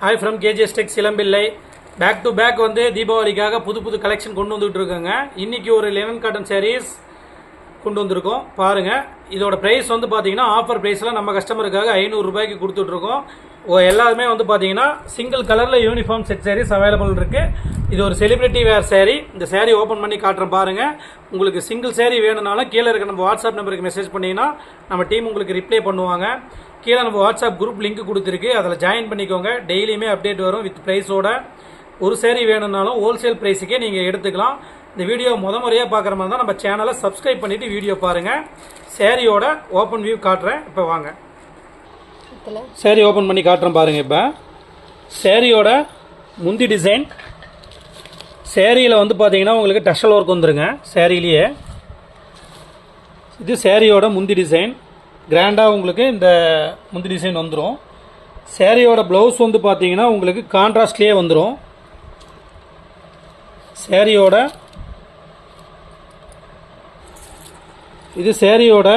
Hi from KGS tech சிலம்பில்லை back to back வந்து தீபாவளிக்காக புது புது கலெக்ஷன் கொண்டு வந்துட்டு இருக்காங்க. இன்றைக்கி ஒரு லெனன் காட்டன் சாரீஸ் கொண்டு வந்திருக்கோம். பாருங்கள் இதோட ப்ரைஸ் வந்து பார்த்தீங்கன்னா ஆஃபர் ப்ரைஸில் நம்ம கஸ்டமருக்காக ஐநூறுரூபாய்க்கு கொடுத்துட்ருக்கோம் எல்லாருமே வந்து பார்த்தீங்கன்னா சிங்கிள் கலரில் யூனிஃபார்ம் செட் சாரீஸ் அவைலபிள் இருக்குது இது ஒரு செலிபிரிட்டி வேர் சேரீ இந்த சேரீ ஓப்பன் பண்ணி காட்டுறேன் பாருங்கள் உங்களுக்கு சிங்கிள் சேரீ வேணும்னாலும் கீழே இருக்க நம்ம வாட்ஸ்அப் நம்பருக்கு மெசேஜ் பண்ணிங்கன்னா நம்ம டீம் உங்களுக்கு ரிப்ளை பண்ணுவாங்க. கீழே நம்ம வாட்ஸ்அப் குரூப் லிங்க் கொடுத்துருக்கு. அதில் ஜாயின் பண்ணிக்கோங்க. டெய்லியுமே அப்டேட் வரும் வித் ப்ரைஸோட ஒரு சேரீ வேணும்னாலும் ஹோல்சேல் ப்ரைஸுக்கே நீங்கள் எடுத்துக்கலாம். இந்த வீடியோ முத முறையாக பார்க்குற மாதிரி தான் நம்ம சேனலை சப்ஸ்கிரைப் பண்ணிவிட்டு வீடியோ பாருங்கள் சேரீயோட ஓப்பன் வியூ காட்டுறேன். இப்போ வாங்க. இதில் சேரீ ஓப்பன் பண்ணி காட்டுறேன் பாருங்கள் இப்போ. சேரீயோட முந்தி டிசைன் சேரீயில் வந்து பார்த்தீங்கன்னா உங்களுக்கு டஷல் ஒர்க் வந்துருங்க. சேரீலேயே இது சேரீயோட முந்தி டிசைன் கிராண்டாக உங்களுக்கு இந்த முந்தி டிசைன் வந்துடும் சேரீயோட ப்ளவுஸ் வந்து பார்த்தீங்கன்னா உங்களுக்கு கான்ட்ராஸ்ட்லேயே வந்துடும் சேரீயோட இது சேரீயோட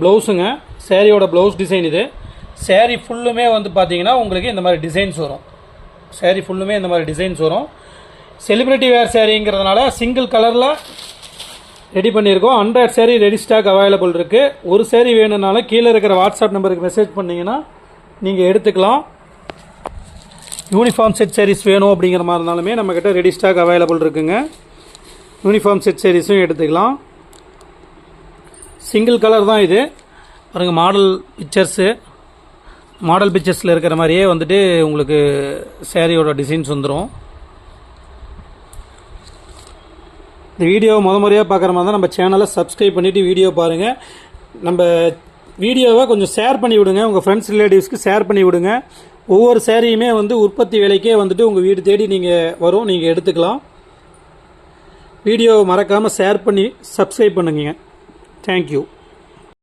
ப்ளவுஸுங்க சேரீயோட ப்ளவுஸ் டிசைன் இது. சேரீ ஃபுல்லுமே வந்து பார்த்தீங்கன்னா உங்களுக்கு இந்த மாதிரி டிசைன்ஸ் வரும். சேரீ ஃபுல்லுமே இந்த மாதிரி டிசைன்ஸ் வரும். செலிப்ரிட்டி வேர் சேரீங்கிறதுனால சிங்கிள் கலரில் ரெடி பண்ணியிருக்கோம். Hundred sari ready stock available இருக்குது ஒரு சேரீ வேணும்னாலும் கீழே இருக்கிற வாட்ஸ்அப் நம்பருக்கு மெசேஜ் பண்ணிங்கன்னா நீங்கள் எடுத்துக்கலாம். யூனிஃபார்ம் செட் சேரீஸ் வேணும் அப்படிங்கிற மாதிரி இருந்தாலுமே நம்மக்கிட்ட ரெடி ஸ்டாக் அவைலபிள் இருக்குங்க. யூனிஃபார்ம் செட் சேரீஸும் எடுத்துக்கலாம். சிங்கிள் கலர் தான் இது. பாருங்கள் மாடல் பிக்சர்ஸு மாடல் பிக்சர்ஸில் இருக்கிற மாதிரியே வந்துட்டு உங்களுக்கு சேரீயோட டிசைன்ஸ் வந்துடும் இந்த வீடியோ முத முறையாக பார்க்குற மாதிரி தான் நம்ம சேனலை சப்ஸ்கிரைப் பண்ணிவிட்டு வீடியோ பாருங்கள் நம்ம வீடியோவை கொஞ்சம் ஷேர் பண்ணி விடுங்க. உங்கள் ஃப்ரெண்ட்ஸ் ரிலேட்டிவ்ஸ்க்கு ஷேர் பண்ணி விடுங்க. ஒவ்வொரு சேரீயுமே வந்து உற்பத்தி விலைக்கே வந்துட்டு உங்கள் வீடு தேடி நீங்கள் வரும். நீங்கள் எடுத்துக்கலாம். வீடியோவை மறக்காமல் ஷேர் பண்ணி சப்ஸ்கிரைப் பண்ணுங்க. தேங்க்யூ